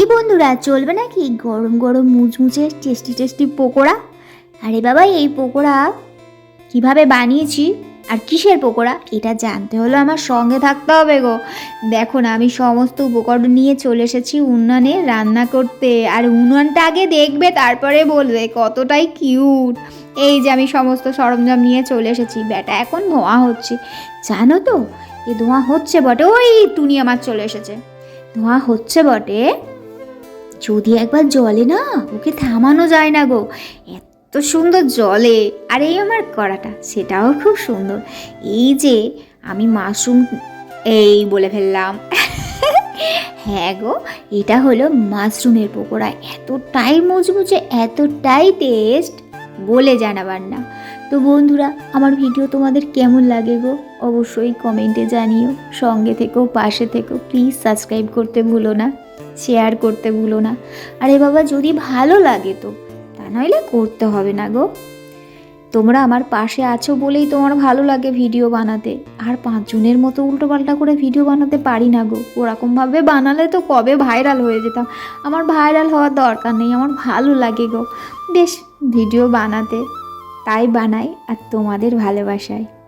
কি বন্ধুরা, চলবে নাকি গরম গরম মুচমুচে টেস্টি টেস্টি পকোড়া? আরে বাবা, এই পকোড়া কীভাবে বানিয়েছি আর কিসের পকোড়া? এটা জানতে হলে আমার সঙ্গে থাকতে হবে গো। দেখো না, আমি সমস্ত উপকরণ নিয়ে চলে এসেছি উনুনে রান্না করতে। আর উনুনটা আগে দেখবে, তারপরে বলবে কতটাই কিউট। এই যে আমি সমস্ত সরঞ্জাম নিয়ে চলে এসেছি। ব্যাটা এখন ধোঁয়া হচ্ছে। জানো তো, এ ধোঁয়া হচ্ছে বটে, ওই টুনি আমার চলে এসেছে। ধোঁয়া হচ্ছে বটে। যদি একবার জলে না, ওকে থামানো যায় না গো। এত সুন্দর জলে, আর এই আমার কড়াটা, সেটাও খুব সুন্দর। এই যে, আমি মাশরুম, এই বলে ফেললাম। হ্যাঁ গো, এটা হলো মাশরুমের পকোড়া। এতটাই মুচমুচে এতটাই টেস্ট বলে জানাবার না। তো বন্ধুরা, আমার ভিডিও তোমাদের কেমন লাগে গো? অবশ্যই কমেন্টে জানিও। সঙ্গে থেকেও পাশে থেকেও প্লিজ সাবস্ক্রাইব করতে ভুলো না। শেয়ার করতে ভুলো না। আরে বাবা, যদি ভালো লাগে তো, তা নইলে করতে হবে না গো। তোমরা আমার পাশে আছো বলেই তোমার ভালো লাগে ভিডিও বানাতে। আর পাঁচজনের মতো উল্টোপাল্টা করে ভিডিও বানাতে পারি না গো। ওরকমভাবে বানালে তো কবে ভাইরাল হয়ে যেতাম। আমার ভাইরাল হওয়ার দরকার নেই, আমার ভালো লাগে গো। বেশ, ভিডিও বানাতে। তাই বানাই আর তোমাদের ভালোবাসায়।